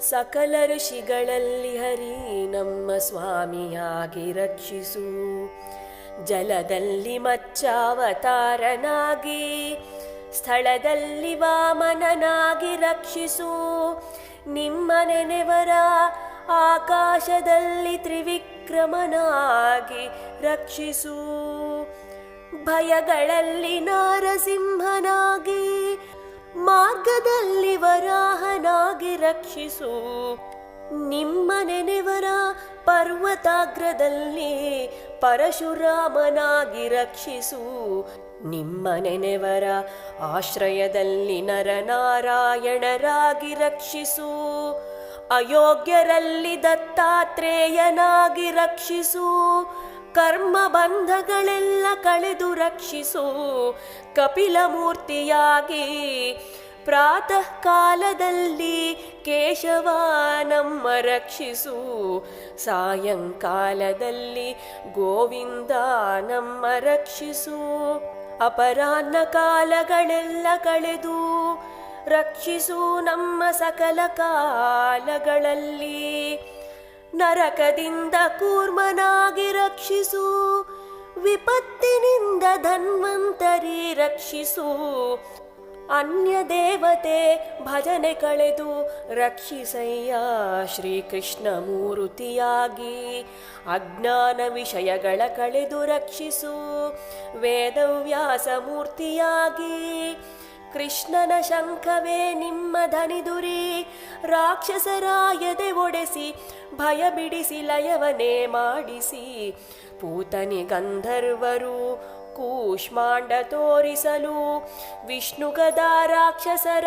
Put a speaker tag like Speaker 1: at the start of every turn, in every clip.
Speaker 1: ಸಕಲ ಋಷಿಗಳಲ್ಲಿ ಹರಿ, ನಮ್ಮ ಸ್ವಾಮಿಯಾಗಿ ರಕ್ಷಿಸು. ಜಲದಲ್ಲಿ ಮಚ್ಚಾವತಾರನಾಗಿ, ಸ್ಥಳದಲ್ಲಿ ವಾಮನನಾಗಿ ರಕ್ಷಿಸು. ನಿಮ್ಮ ನೆನೆವರ ಆಕಾಶದಲ್ಲಿ ತ್ರಿವಿಕ್ರಮನಾಗಿ ರಕ್ಷಿಸು. ಭಯಗಳಲ್ಲಿ ನಾರಸಿಂಹನಾಗಿ ಮಾರ್ಗದಲ್ಲಿ ವರಾಹನಾಗಿ ರಕ್ಷಿಸು. ನಿಮ್ಮ ನೆನೆವರ ಪರ್ವತಾಗ್ರದಲ್ಲಿ ಪರಶುರಾಮನಾಗಿ ರಕ್ಷಿಸು. ನಿಮ್ಮ ನೆನೆವರ ಆಶ್ರಯದಲ್ಲಿ ನರನಾರಾಯಣರಾಗಿ ರಕ್ಷಿಸು. ಅಯೋಗ್ಯರಲ್ಲಿ ದತ್ತಾತ್ರೇಯನಾಗಿ ರಕ್ಷಿಸು. ಕರ್ಮ ಬಂಧಗಳೆಲ್ಲ ಕಳೆದು ರಕ್ಷಿಸು. ಕಪಿಲ ಮೂರ್ತಿಯಾಗಿ ಪ್ರಾತಃ ಕಾಲದಲ್ಲಿ ಕೇಶವ ನಮ್ಮ ರಕ್ಷಿಸು. ಸಾಯಂಕಾಲದಲ್ಲಿ ಗೋವಿಂದ ನಮ್ಮ ರಕ್ಷಿಸು. ಅಪರಾಹ್ನ ಕಾಲಗಳೆಲ್ಲ ಕಳೆದು ರಕ್ಷಿಸು ನಮ್ಮ ಸಕಲ ಕಾಲಗಳಲ್ಲಿ. ನರಕದಿಂದ ಕೂರ್ಮನಾಗಿ ರಕ್ಷಿಸು, ವಿಪತ್ತಿನಿಂದ ಧನ್ವಂತರಿ ರಕ್ಷಿಸು. ಅನ್ಯ ದೇವತೆ ಭಜನೆ ಕಳೆದು ರಕ್ಷಿಸಯ್ಯ, ಶ್ರೀಕೃಷ್ಣ ಮೂರುತಿಯಾಗಿ. ಅಜ್ಞಾನ ವಿಷಯಗಳ ಕಳೆದು ರಕ್ಷಿಸು, ವೇದವ್ಯಾಸ ಮೂರ್ತಿಯಾಗಿ. ಕೃಷ್ಣನ ಶಂಖವೇ ನಿಮ್ಮ ಧನಿದುರಿ ರಾಕ್ಷಸರಾಯದೆ ಒಡೆಸಿ ಭಯ ಬಿಡಿಸಿ ಲಯವನೇ ಮಾಡಿಸಿ. ಪೂತನಿ ಗಂಧರ್ವರು ಕೂಷ್ಮಾಂಡ ತೋರಿಸಲು, ವಿಷ್ಣುಗದ ರಾಕ್ಷಸರ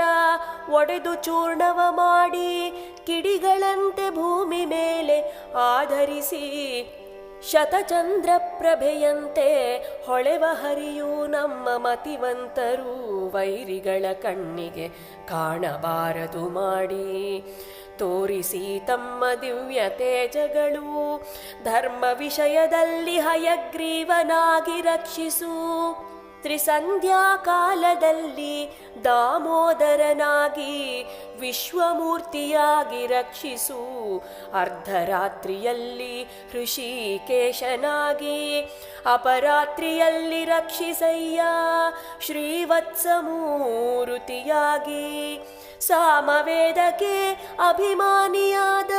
Speaker 1: ಒಡೆದು ಚೂರ್ಣವ ಮಾಡಿ, ಕಿಡಿಗಳಂತೆ ಭೂಮಿ ಮೇಲೆ ಆಧರಿಸಿ. ಶತಚಂದ್ರ ಪ್ರಭೆಯಂತೆ ಹೊಳೆವ ಹರಿಯೂ ನಮ್ಮ ಮತಿವಂತರು ವೈರಿಗಳ ಕಣ್ಣಿಗೆ ಕಾಣಬಾರದು ಮಾಡಿ. ತೋರಿಸಿ ತಮ್ಮ ದಿವ್ಯ ತೇಜಗಳು, ಧರ್ಮ ವಿಷಯದಲ್ಲಿ ಹಯಗ್ರೀವನಾಗಿ ರಕ್ಷಿಸು. ತ್ರಿಸಂಧ್ಯಾ ಕಾಲದಲ್ಲಿ ದಾಮೋದರನಾಗಿ ವಿಶ್ವಮೂರ್ತಿಯಾಗಿ ರಕ್ಷಿಸು. ಅರ್ಧರಾತ್ರಿಯಲ್ಲಿ ಋಷಿಕೇಶನಾಗಿ, ಅಪರಾತ್ರಿಯಲ್ಲಿ ರಕ್ಷಿಸಯ್ಯ. ಶ್ರೀವತ್ಸಮೂರುತಿಯಾಗಿ ಸಾಮವೇದಕ್ಕೆ ಅಭಿಮಾನಿಯಾದ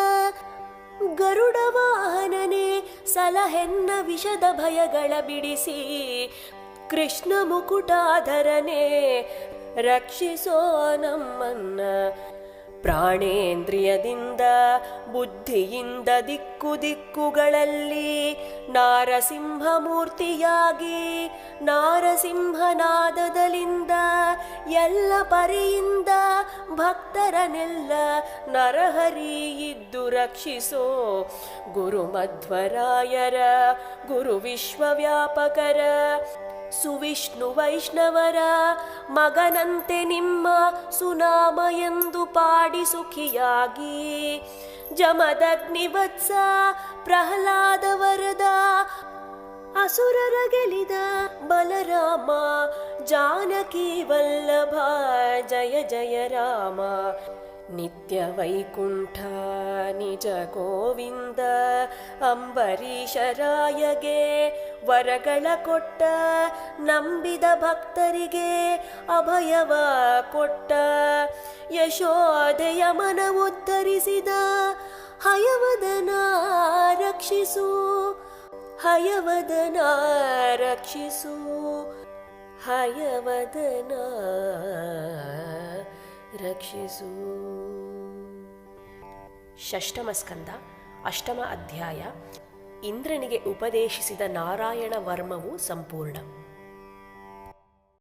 Speaker 1: ಗರುಡ ವಾಹನನೇ ಸಲಹೆನ್ನ ವಿಷದ ಭಯಗಳ ಬಿಡಿಸಿ ಕೃಷ್ಣ ಮುಕುಟಾಧರನೇ, ರಕ್ಷಿಸೋ ನಮ್ಮನ್ನ. ಪ್ರಾಣೇಂದ್ರಿಯದಿಂದ, ಬುದ್ಧಿಯಿಂದ ದಿಕ್ಕು ದಿಕ್ಕುಗಳಲ್ಲಿ ನಾರಸಿಂಹ ಮೂರ್ತಿಯಾಗಿ ನಾರಸಿಂಹನಾದದಲಿಂದ ಎಲ್ಲ ಪರಿಯಿಂದ ಭಕ್ತರನೆಲ್ಲ ನರಹರಿ ಇದ್ದು ರಕ್ಷಿಸೋ ಗುರುಮಧ್ವರಾಯರ, ಗುರು ವಿಶ್ವವ್ಯಾಪಕರ ಸುವಿಷ್ಣು ವೈಷ್ಣವರ ಮಗನಂತೆ ನಿಮ್ಮ ಸುನಾಮ ಎಂದು ಪಾಡಿ ಸುಖಿಯಾಗಿ ಜಮದಗ್ನಿವತ್ಸ ಪ್ರಹ್ಲಾದ ವರದ ಅಸುರರ ಗೆಲಿದ ಬಲರಾಮ, ಜಾನಕಿ ವಲ್ಲಭ, ಜಯ ಜಯ ರಾಮ. ನಿತ್ಯ ವೈಕುಂಠ, ನಿಜ ಗೋವಿಂದ, ಅಂಬರೀಷರಾಯಗೆ ವರಗಳ ಕೊಟ್ಟ, ನಂಬಿದ ಭಕ್ತರಿಗೆ ಅಭಯವ ಕೊಟ್ಟ. ಯಶೋದೆಯ ಮನ ಉದ್ಧರಿಸಿದ ಹಯವದನ ರಕ್ಷಿಸು. ಹಯವದನ ರಕ್ಷಿಸು ಹಯವದನ ರಕ್ಷಿಸು ಷಷ್ಠಮ ಸ್ಕಂದ ಅಷ್ಟಮ ಅಧ್ಯಾಯ. ಇಂದ್ರನಿಗೆ ಉಪದೇಶಿಸಿದ ನಾರಾಯಣ ವರ್ಮವು ಸಂಪೂರ್ಣ.